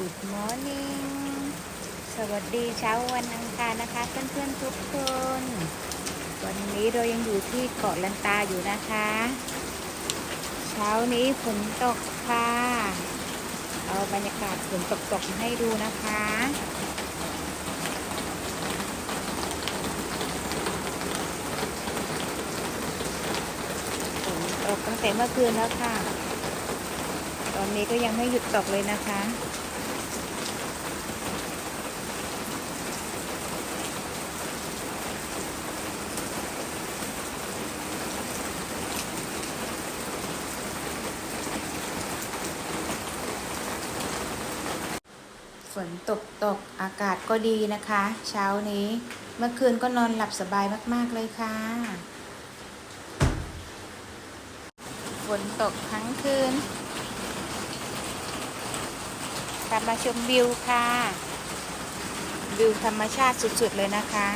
Good morning สวัสดีเช้าวันอังคารนะคะเพื่อนๆทุกคน วันนี้เรายังอยู่ที่เกาะลันตาอยู่นะคะ เช้านี้ฝนตกค่ะ เอาบรรยากาศฝนตกๆให้ดูนะคะฝนตกตั้งแต่เมื่อคืนแล้วค่ะ ตอนนี้ก็ยังไม่หยุดตกเลยนะคะ ฝนตกตกอากาศก็ดีนะคะ เช้านี้เมื่อคืนก็นอนหลับสบายมาก ๆ เลยค่ะ ฝนตกทั้งคืนกลับมาชมวิวค่ะ วิวธรรมชาติสุด ๆ เลยนะคะ